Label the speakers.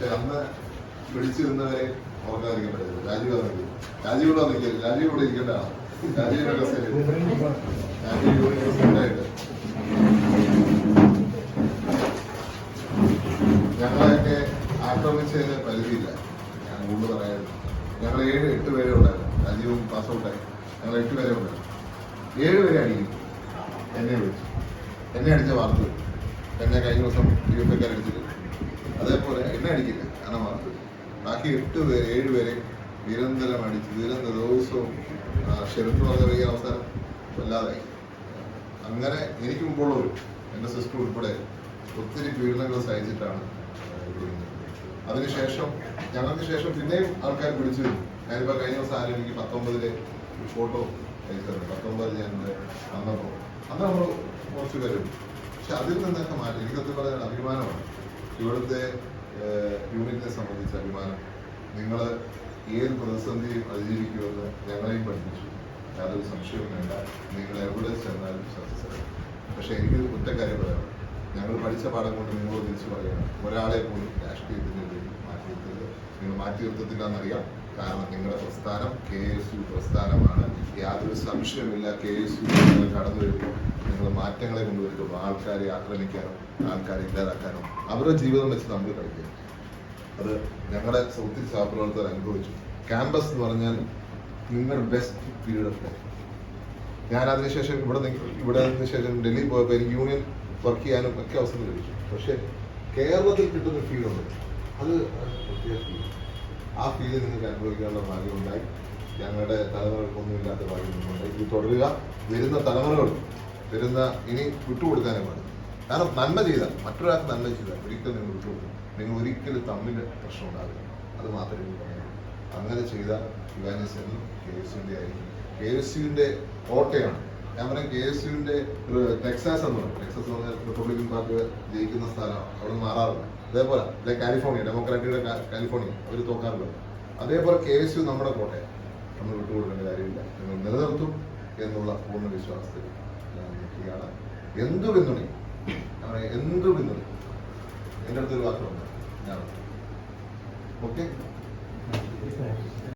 Speaker 1: പക്ഷെ അന്ന് പിടിച്ചിരുന്നവരെ ഓർക്കാതിരിക്കാൻ പറ്റത്തില്ല രാജീവ് ആണെങ്കിൽ രാജീവ് ഇവിടെ നിൽക്കില്ല രാജീവ് ഇവിടെ ഇരിക്കേണ്ടതാണ് ഞങ്ങളെയൊക്കെ ആക്രമിച്ചതിന് പരിധിയില്ല. ഞാൻ കൂടുതൽ പറയായിരുന്നു ഞങ്ങൾ ഏഴ് എട്ട് പേരെ ഉണ്ടായിരുന്നു. രാജീവും പാസ് ഔട്ടായി ഞങ്ങൾ എട്ട് പേരെ ഉണ്ടായിരുന്നു. ഏഴ് പേരെ അടിക്കും എന്നെ വിളിച്ചു. എന്നെ അടിച്ച വാർത്ത എന്നെ കഴിഞ്ഞ ദിവസം യു എഫ് അടിച്ചിട്ട് അതേപോലെ എന്നെ അടിക്കില്ല. വാർത്ത ബാക്കി എട്ട് പേര് ഏഴ് പേരെ നിരന്തരം അടിച്ച് നിരന്തര ദിവസവും ഷെറിഫ് പറഞ്ഞ അവസാനം വല്ലാതെ അങ്ങനെ എനിക്ക് മുമ്പുള്ളവർ എന്റെ സിസ്റ്റർ ഉൾപ്പെടെ ഒത്തിരി പീഡനങ്ങൾ സഹിച്ചിട്ടാണ് അതിനുശേഷം ഞങ്ങൾക്ക് ശേഷം പിന്നെയും ആൾക്കാർ വിളിച്ചു ഞാനിപ്പോൾ കഴിഞ്ഞ ദിവസം ആരും എനിക്ക് പത്തൊമ്പതിലെ ഫോട്ടോ അയച്ചത് പത്തൊമ്പത് ഞാൻ അന്നപ്പോൾ അന്ന് നമ്മൾ കുറച്ച് പേരും പക്ഷെ അതിൽ നിന്നൊക്കെ മാറ്റി എനിക്കത് പറയാൻ അഭിമാനമാണ്. ഇവിടുത്തെ യൂണിറ്റിനെ സംബന്ധിച്ച അഭിമാനം. നിങ്ങൾ ഏത് പ്രതിസന്ധിയും അതിജീവിക്കുമെന്ന് ഞങ്ങളെയും പഠിപ്പിച്ചു. യാതൊരു സംശയവും വേണ്ട. നിങ്ങൾ എവിടെ ചെന്നാലും സക്സസ് പക്ഷേ എനിക്ക് കുറ്റക്കാരെ പറയാം ഞങ്ങൾ പഠിച്ച പാഠം കൊണ്ട് നിങ്ങളോട് തിരിച്ചു പറയണം ഒരാളെ പോലും രാഷ്ട്രീയത്തിന്റെ മാറ്റി നിർത്തരുത് നിങ്ങൾ മാറ്റി നിർത്തത്തില്ലെന്നറിയാം. കാരണം നിങ്ങളുടെ പ്രസ്ഥാനം കെ എസ് യു പ്രസ്ഥാനമാണ്. യാതൊരു സംശയമില്ല കെ എസ് യു കടന്നു വരുമ്പോൾ നിങ്ങൾ മാറ്റങ്ങളെ കൊണ്ടുവരുത്തുള്ളൂ. ആൾക്കാരെ ആക്രമിക്കാനോ ആൾക്കാരെ ഇല്ലാതാക്കാനോ അവരുടെ ജീവിതം വെച്ച് നമ്മൾ കളിക്കുക. അത് ഞങ്ങളുടെ സൗത്തിൽ സഹപ്രവർത്തകർ അനുഭവിച്ചു. ക്യാമ്പസ് എന്ന് പറഞ്ഞാൽ നിങ്ങൾ ബെസ്റ്റ് പീരീഡ് ഓഫ് ലൈഫ് ഞാൻ അതിനുശേഷം ഇവിടെ ഇവിടെ നിന്ന് ശേഷം ഡൽഹി പോയപ്പോൾ എനിക്ക് യൂണിയൻ വർക്ക് ചെയ്യാനും ഒക്കെ അവസരം ലഭിച്ചു. പക്ഷേ കേരളത്തിൽ കിട്ടുന്ന ഫീലുണ്ട് അത് ആ ഫീൽ നിങ്ങൾക്ക് അനുഭവിക്കാനുള്ള ഭാഗ്യമുണ്ടായി ഞങ്ങളുടെ തലമുറകൾക്കൊന്നും ഇല്ലാത്ത ഭാഗ്യം ഉണ്ടായി ഇത് തുടരുക. വരുന്ന തലമുറകൾ വരുന്ന ഇനി വിട്ടുകൊടുക്കാനേ പാടില്ല. കാരണം നന്മ ചെയ്താൽ മറ്റൊരാൾക്ക് നന്മ ചെയ്താൽ ഒരിക്കലും നിങ്ങൾ വിട്ടുകൊടുക്കും നിങ്ങൾ ഒരിക്കലും തമ്മിൽ പ്രശ്നം ഉണ്ടാകില്ല അത് മാത്രമേ എനിക്ക് പറയാനുള്ളൂ അങ്ങനെ ചെയ്ത യുവാനിസെന്നും കെ എസ് യുവിന്റെ ആയിരിക്കും. കെ എസ് യുവിന്റെ കോട്ടയാണ്. ഞാൻ പറയും കെ എസ് യുവിന്റെ ടെക്സാസ് എന്ന് പറയും. ടെക്സാസ് എന്ന് പറഞ്ഞാൽ റിപ്പബ്ലിക്കൻ പാർട്ടി ജയിക്കുന്ന സ്ഥലമാണ് അവിടെ മാറാറില്ല അതേപോലെ അല്ലെ കാലിഫോർണിയ ഡെമോക്രാറ്റിയുടെ കാലിഫോർണിയ അവർ തോക്കാറില്ല അതേപോലെ കെ എസ് യു നമ്മുടെ കോട്ടയാണ്. നമ്മൾ വിട്ടുകൊടുക്കേണ്ട കാര്യമില്ല. നിങ്ങൾ നിലനിർത്തും എന്നുള്ള പൂർണ വിശ്വാസത്തിൽ നിൽക്കുകയാണ് എന്തു പിന്തുണി എന്തു പിന്തുണി എന്റെ അടുത്തൊരു വാക്കുണ്ട്. ഞാൻ ഓക്കെ?